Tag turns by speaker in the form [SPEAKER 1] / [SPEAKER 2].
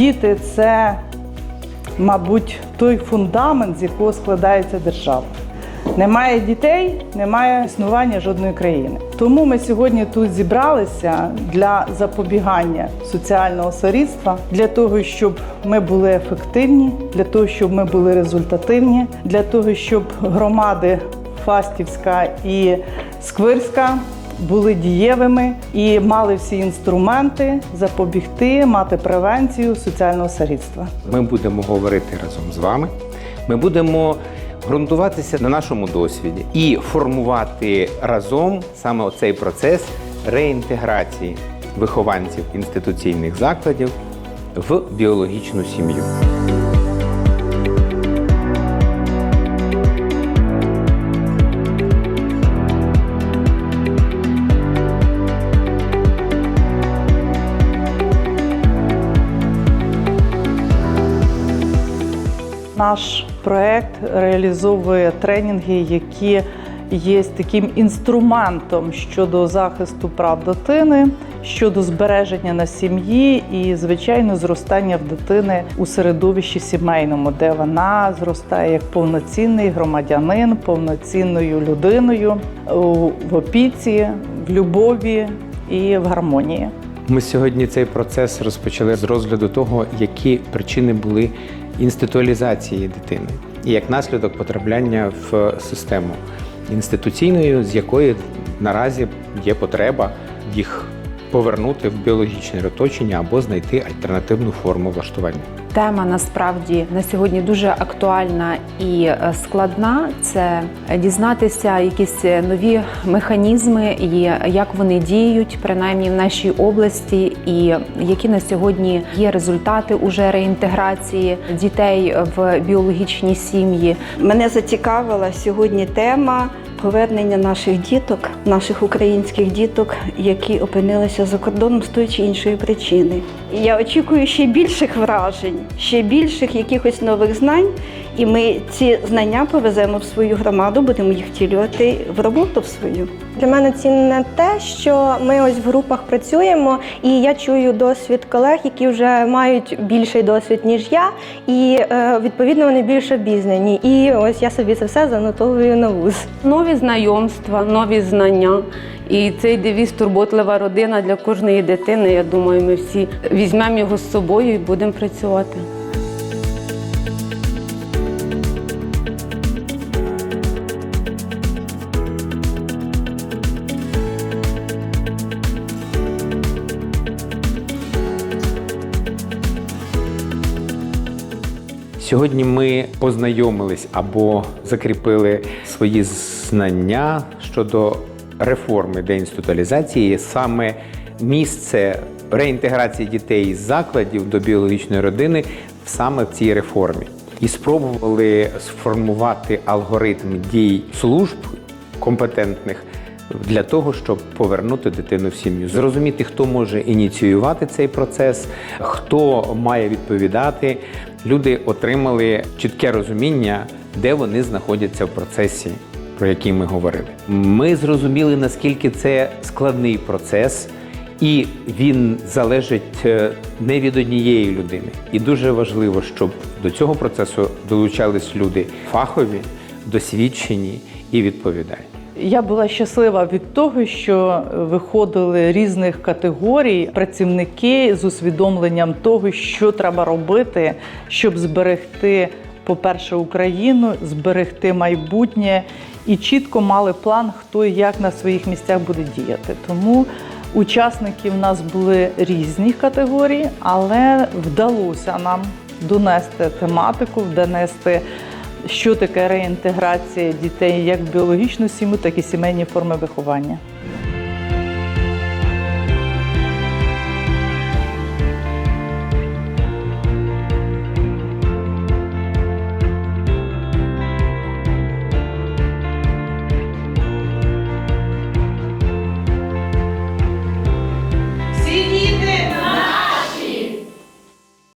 [SPEAKER 1] Діти це, мабуть, той фундамент, з якого складається держава. Немає дітей, немає існування жодної країни. Тому ми сьогодні тут зібралися для запобігання соціального сирітства, для того, щоб ми були ефективні, для того, щоб ми були результативні, для того, щоб громади Фастівська і Сквирська були дієвими і мали всі інструменти запобігти, мати превенцію соціального сирітства.
[SPEAKER 2] Ми будемо говорити разом з вами. Ми будемо ґрунтуватися на нашому досвіді і формувати разом саме оцей процес реінтеграції вихованців інституційних закладів в біологічну сім'ю.
[SPEAKER 1] Наш проект реалізовує тренінги, які є таким інструментом щодо захисту прав дитини, щодо збереження на сім'ї і, звичайно, зростання в дитини у середовищі сімейному, де вона зростає як повноцінний громадянин, повноцінною людиною в опіці, в любові і в гармонії.
[SPEAKER 2] Ми сьогодні цей процес розпочали з розгляду того, які причини були інституалізації дитини, і як наслідок потрапляння в систему інституційною, з якої наразі є потреба їх повернути в біологічне оточення або знайти альтернативну форму влаштування.
[SPEAKER 3] Тема насправді на сьогодні дуже актуальна і е, складна. Це дізнатися якісь нові механізми і як вони діють, принаймні в нашій області, і які на сьогодні є результати уже реінтеграції дітей в біологічні сім'ї.
[SPEAKER 4] Мене зацікавила сьогодні тема повернення наших діток, наших українських діток, які опинилися за кордоном з тої чи іншої причини. І Я очікую ще більших вражень, ще більших якихось нових знань, і ми ці знання повеземо в свою громаду, будемо їх втілювати в роботу в свою.
[SPEAKER 5] Для мене цінне те, що ми ось в групах працюємо, і я чую досвід колег, які вже мають більший досвід ніж я, і е, відповідно вони більше обізнані. І ось я собі це все занотовую на вуз.
[SPEAKER 6] Нові знайомства, нові знання. І цей девіз турботлива родина для кожної дитини. Я думаю, ми всі візьмемо його з собою і будемо працювати.
[SPEAKER 2] Сьогодні ми познайомились або закріпили свої знання щодо реформи деінституалізації, саме місце реінтеграції дітей з закладів до біологічної родини саме в цій реформі. І спробували сформувати алгоритм дій служб компетентних для того, щоб повернути дитину в сім'ю, зрозуміти, хто може ініціювати цей процес, хто має відповідати. Люди отримали чітке розуміння, де вони знаходяться в процесі, про який ми говорили. Ми зрозуміли, наскільки це складний процес, і він залежить е, не від однієї людини. І дуже важливо, щоб до цього процесу долучались люди фахові, досвідчені і відповідальні.
[SPEAKER 1] Я була щаслива від того, що виходили різних категорій працівники з усвідомленням того, що треба робити, щоб зберегти, по-перше, Україну, зберегти майбутнє і чітко мали план, хто і як на своїх місцях буде діяти. Тому учасники в нас були різні категорії, але вдалося нам донести тематику, донести що таке реінтеграція дітей як в біологічну сім'ю, так і сімейні форми виховання.